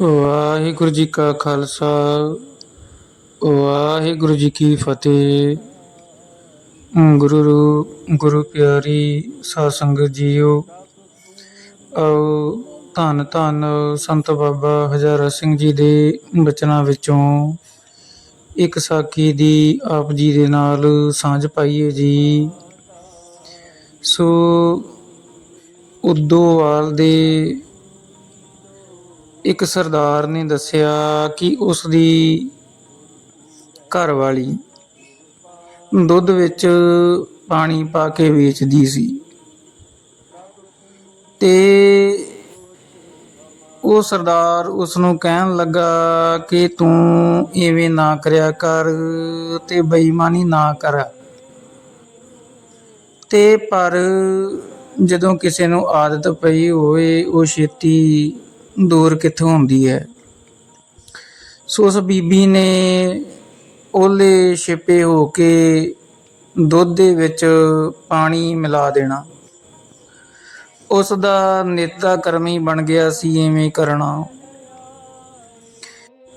ਵਾਹਿਗੁਰੂ ਜੀ ਕਾ ਖਾਲਸਾ, ਵਾਹਿਗੁਰੂ ਜੀ ਕੀ ਫਤਿਹ। ਗੁਰੂ ਗੁਰੂ ਪਿਆਰੀ ਸਾਧ ਸੰਗਤ ਜੀਓ, ਆਓ ਧੰਨ ਧੰਨ ਸੰਤ ਬਾਬਾ ਹਜ਼ਾਰਾ ਸਿੰਘ ਜੀ ਦੇ ਬਚਨਾਂ ਵਿੱਚੋਂ ਇੱਕ ਸਾਖੀ ਦੀ ਆਪ ਜੀ ਦੇ ਨਾਲ ਸਾਂਝ ਪਾਈਏ ਜੀ। ਸੋ ਉਦੋਵਾਲ ਦੇ ਇੱਕ ਸਰਦਾਰ ਨੇ ਦੱਸਿਆ ਕਿ ਉਸ ਦੀ ਘਰ ਵਾਲੀ ਦੁੱਧ ਵਿੱਚ ਪਾਣੀ ਪਾ ਕੇ ਵੇਚਦੀ ਸੀ ਤੇ ਉਹ ਸਰਦਾਰ ਉਸ ਨੂੰ ਕਹਿਣ ਲੱਗਾ ਕਿ ਤੂੰ ਐਵੇਂ ਨਾ ਕਰਿਆ ਕਰ ਤੇ ਬੇਈਮਾਨੀ ਨਾ ਕਰ। ਤੇ ਪਰ ਜਦੋਂ ਕਿਸੇ ਨੂੰ ਆਦਤ ਪਈ ਹੋਵੇ, ਉਹ ਛੇਤੀ ਦੂਰ ਕਿੱਥੋਂ ਹੁੰਦੀ ਹੈ। ਸੋ ਉਸ ਬੀਬੀ ਨੇ ਓਲੇ ਛਿਪੇ ਹੋ ਕੇ ਦੁੱਧ ਦੇ ਵਿੱਚ ਪਾਣੀ ਮਿਲਾ ਦੇਣਾ। ਉਸ ਦਾ ਨੇਤਾ ਕਰਮੀ ਬਣ ਗਿਆ ਸੀ, ਐਵੇਂ ਕਰਨਾ।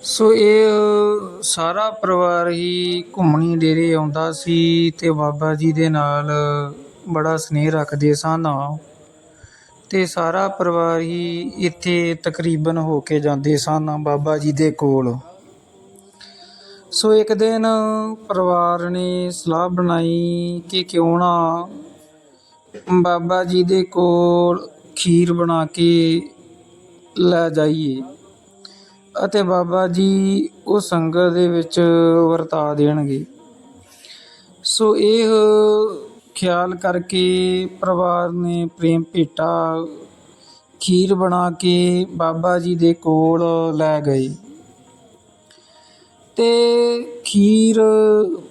ਸੋ ਇਹ ਸਾਰਾ ਪਰਿਵਾਰ ਹੀ ਘੁੰਮਣੀ ਡੇਰੇ ਆਉਂਦਾ ਸੀ ਤੇ ਬਾਬਾ ਜੀ ਦੇ ਨਾਲ ਬੜਾ ਸਨੇਹ ਰੱਖਦੇ ਸਨ। ਤੇ ਸਾਰਾ ਪਰਿਵਾਰ ਹੀ ਇੱਥੇ ਤਕਰੀਬਨ ਹੋ ਕੇ ਜਾਂਦੇ ਸਨ ਬਾਬਾ ਜੀ ਦੇ ਕੋਲ। ਸੋ ਇੱਕ ਦਿਨ ਪਰਿਵਾਰ ਨੇ ਸਲਾਹ ਬਣਾਈ ਕਿ ਕਿਉਂ ਨਾ ਬਾਬਾ ਜੀ ਦੇ ਕੋਲ ਖੀਰ ਬਣਾ ਕੇ ਲੈ ਜਾਈਏ ਅਤੇ ਬਾਬਾ ਜੀ ਉਹ ਸੰਗਤ ਦੇ ਵਿੱਚ ਵਰਤਾ ਦੇਣਗੇ। ਸੋ ਇਹ ਖਿਆਲ ਕਰਕੇ ਪਰਿਵਾਰ ਨੇ ਪ੍ਰੇਮ ਭੇਟਾ, ਖੀਰ ਬਣਾ ਕੇ ਬਾਬਾ ਜੀ ਦੇ ਕੋਲ ਲੈ ਗਏ। ਤੇ ਖੀਰ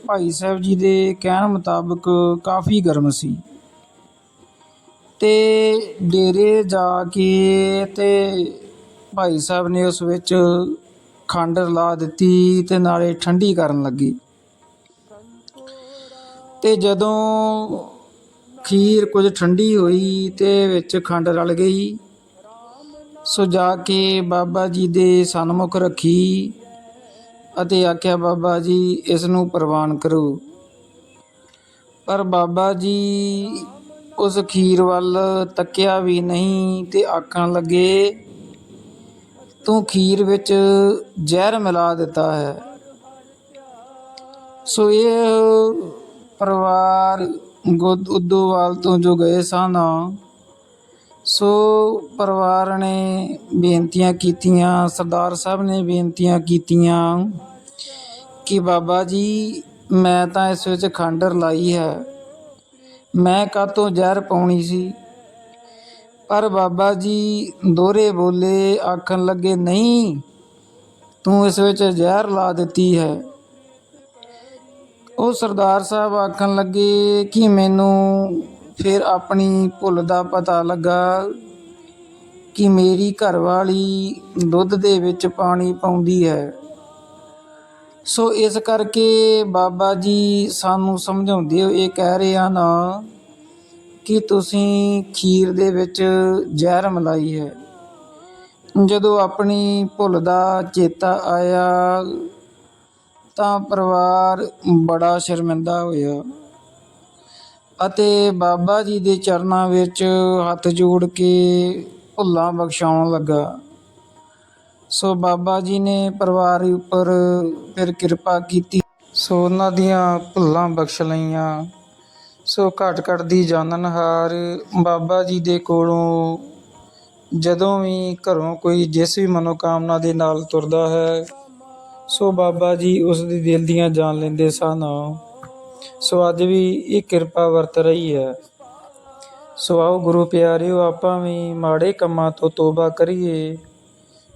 ਭਾਈ ਸਾਹਿਬ ਜੀ ਦੇ ਕਹਿਣ ਮੁਤਾਬਕ ਕਾਫੀ ਗਰਮ ਸੀ। ਤੇ ਡੇਰੇ ਜਾ ਕੇ ਤੇ ਭਾਈ ਸਾਹਿਬ ਨੇ ਉਸ ਵਿੱਚ ਖੰਡ ਲਾ ਦਿੱਤੀ ਤੇ ਨਾਲੇ ਠੰਡੀ ਕਰਨ ਲੱਗੀ। ਤੇ ਜਦੋਂ ਖੀਰ ਕੁਝ ਠੰਡੀ ਹੋਈ ਤੇ ਵਿੱਚ ਖੰਡ ਰਲ ਗਈ, ਸੋ ਜਾ ਕੇ ਬਾਬਾ ਜੀ ਦੇ ਸਨਮੁਖ ਰੱਖੀ ਅਤੇ ਆਖਿਆ, ਬਾਬਾ ਜੀ, ਇਸ ਨੂੰ ਪ੍ਰਵਾਨ ਕਰੋ। ਪਰ ਬਾਬਾ ਜੀ ਉਸ ਖੀਰ ਵੱਲ ਤੱਕਿਆ ਵੀ ਨਹੀਂ ਤੇ ਆਖਣ ਲੱਗੇ, ਤੂੰ ਖੀਰ ਵਿੱਚ ਜ਼ਹਿਰ ਮਿਲਾ ਦਿੱਤਾ ਹੈ। ਸੋ ਇਹ ਪਰਿਵਾਰ ਗੁੱਦ ਉਦੋਵਾਲ ਤੋਂ ਜੋ ਗਏ ਸਨ ਸੋ ਪਰਿਵਾਰ ਨੇ ਬੇਨਤੀਆਂ ਕੀਤੀਆਂ, ਸਰਦਾਰ ਸਾਹਿਬ ਨੇ ਬੇਨਤੀਆਂ ਕੀਤੀਆਂ ਕਿ ਬਾਬਾ ਜੀ, ਮੈਂ ਤਾਂ ਇਸ ਵਿੱਚ ਖੰਡਰ ਲਾਈ ਹੈ। ਮੈਂ ਕਾਤੋਂ ਜ਼ਹਿਰ ਪਾਉਣੀ ਸੀ? ਪਰ ਬਾਬਾ ਜੀ ਦੋਹਰੇ ਬੋਲੇ ਆਖਣ ਲੱਗੇ, ਨਹੀਂ, ਤੂੰ ਇਸ ਵਿੱਚ ਜ਼ਹਿਰ ਲਾ ਦਿੱਤੀ ਹੈ। ਉਹ ਸਰਦਾਰ ਸਾਹਿਬ ਆਖਣ ਲੱਗੇ ਕਿ ਮੈਨੂੰ ਫਿਰ ਆਪਣੀ ਭੁੱਲ ਦਾ ਪਤਾ ਲੱਗਾ ਕਿ ਮੇਰੀ ਘਰਵਾਲੀ ਦੁੱਧ ਦੇ ਵਿੱਚ ਪਾਣੀ ਪਾਉਂਦੀ ਹੈ। ਸੋ ਇਸ ਕਰਕੇ ਬਾਬਾ ਜੀ ਸਾਨੂੰ ਸਮਝਾਉਂਦੇ ਹੋ ਇਹ ਕਹਿ ਰਹੇ ਹਨ ਕਿ ਤੁਸੀਂ ਖੀਰ ਦੇ ਵਿੱਚ ਜ਼ਹਿਰ ਮਲਾਈ ਹੈ। ਜਦੋਂ ਆਪਣੀ ਭੁੱਲ ਦਾ ਚੇਤਾ ਆਇਆ ਤਾਂ ਪਰਿਵਾਰ ਬੜਾ ਸ਼ਰਮਿੰਦਾ ਹੋਇਆ ਅਤੇ ਬਾਬਾ ਜੀ ਦੇ ਚਰਨਾਂ ਵਿੱਚ ਹੱਥ ਜੋੜ ਕੇ ਭੁੱਲਾਂ ਬਖਸ਼ਾਉਣ ਲੱਗਾ। ਸੋ ਬਾਬਾ ਜੀ ਨੇ ਪਰਿਵਾਰ ਉੱਪਰ ਫਿਰ ਕਿਰਪਾ ਕੀਤੀ। ਸੋ ਉਹਨਾਂ ਦੀਆਂ ਭੁੱਲਾਂ ਬਖਸ਼ ਲਈਆਂ। ਸੋ ਘਟ ਘਟ ਦੀ ਜਾਣਨਹਾਰ ਬਾਬਾ ਜੀ ਦੇ ਕੋਲੋਂ ਜਦੋਂ ਵੀ ਘਰੋਂ ਕੋਈ ਜਿਸ ਵੀ ਮਨੋਕਾਮਨਾ ਦੇ ਨਾਲ ਤੁਰਦਾ ਹੈ ਸੋ ਬਾਬਾ ਜੀ ਉਸ ਦੇ ਦਿਲ ਦੀਆਂ ਜਾਣ ਲੈਂਦੇ ਸਨ। ਸੋ ਅੱਜ ਵੀ ਇਹ ਕਿਰਪਾ ਵਰਤ ਰਹੀ ਹੈ। ਸੋ ਆਓ ਗੁਰੂ ਪਿਆਰਿਓ, ਆਪਾਂ ਵੀ ਮਾੜੇ ਕੰਮਾਂ ਤੋਂ ਤੋਬਾ ਕਰੀਏ।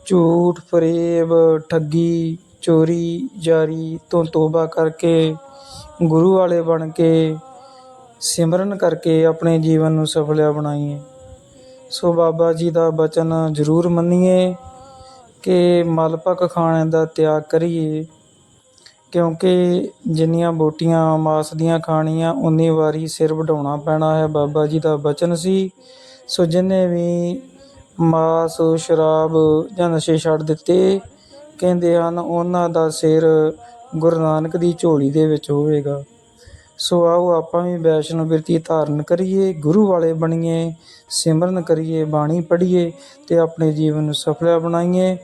ਝੂਠ, ਫਰੇਬ, ਠੱਗੀ, ਚੋਰੀ, ਜਾਰੀ ਤੋਂ ਤੋਬਾ ਕਰਕੇ ਗੁਰੂ ਵਾਲੇ ਬਣ ਕੇ, ਸਿਮਰਨ ਕਰਕੇ ਆਪਣੇ ਜੀਵਨ ਨੂੰ ਸਫਲਿਆ ਬਣਾਈਏ। ਸੋ ਬਾਬਾ ਜੀ ਦਾ ਬਚਨ ਜ਼ਰੂਰ ਮੰਨੀਏ। ਕਿ ਮਲਪਕ ਖਾਣੇ ਦਾ ਤਿਆਗ ਕਰੀਏ, ਕਿਉਂਕਿ ਜਿੰਨੀਆਂ ਬੋਟੀਆਂ ਮਾਸ ਦੀਆਂ ਖਾਣੀਆਂ ਉਨੀ ਵਾਰੀ ਸਿਰ ਵਢਾਉਣਾ ਪੈਣਾ ਹੈ। ਬਾਬਾ ਜੀ ਦਾ ਬਚਨ ਸੀ, ਸੋ ਜਿਨੇ ਵੀ ਮਾਸ, ਸ਼ਰਾਬ ਜਾਂ ਨਸ਼ੇ ਛੱਡ ਦਿੱਤੇ, ਕਹਿੰਦੇ ਹਨ, ਉਹਨਾਂ ਦਾ ਸਿਰ ਗੁਰੂ ਨਾਨਕ ਦੀ ਝੋਲੀ ਦੇ ਵਿੱਚ ਹੋਵੇਗਾ। ਸੋ ਆਓ ਆਪਾਂ ਵੀ ਵੈਸ਼ਨੋ ਬਿਰਤੀ ਧਾਰਨ ਕਰੀਏ, ਗੁਰੂ ਵਾਲੇ ਬਣੀਏ, ਸਿਮਰਨ ਕਰੀਏ, ਬਾਣੀ ਪੜ੍ਹੀਏ ਤੇ ਆਪਣੇ ਜੀਵਨ ਨੂੰ ਸਫਲ ਬਣਾਈਏ।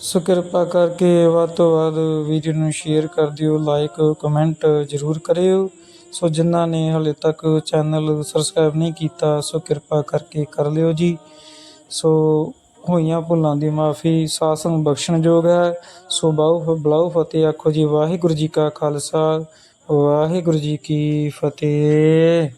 ਸੋ ਕਿਰਪਾ ਕਰਕੇ ਵੱਧ ਤੋਂ ਵੱਧ ਵੀਡੀਓ ਨੂੰ ਸ਼ੇਅਰ ਕਰ ਦਿਓ ਲਾਈਕ ਕਮੈਂਟ ਜ਼ਰੂਰ ਕਰਿਓ। ਸੋ ਜਿਨ੍ਹਾਂ ਨੇ ਹਲੇ ਤੱਕ ਚੈਨਲ ਸਬਸਕ੍ਰਾਈਬ ਨਹੀਂ ਕੀਤਾ, ਸੋ ਕਿਰਪਾ ਕਰਕੇ ਕਰ ਲਿਓ ਜੀ। ਸੋ ਹੋਈਆਂ ਭੁੱਲਾਂ ਦੀ ਮਾਫੀ ਸਾਸਨ ਬਖਸ਼ਣਯੋਗ ਹੈ। ਸੋ ਬਾਉ ਬਲਾਉ ਫਤਿਹ ਆਖੋ ਜੀ, ਵਾਹਿਗੁਰੂ ਜੀ ਕਾ ਖਾਲਸਾ। ਵਾਹਿਗੁਰੂ ਜੀ ਕੀ ਫਤਿਹ।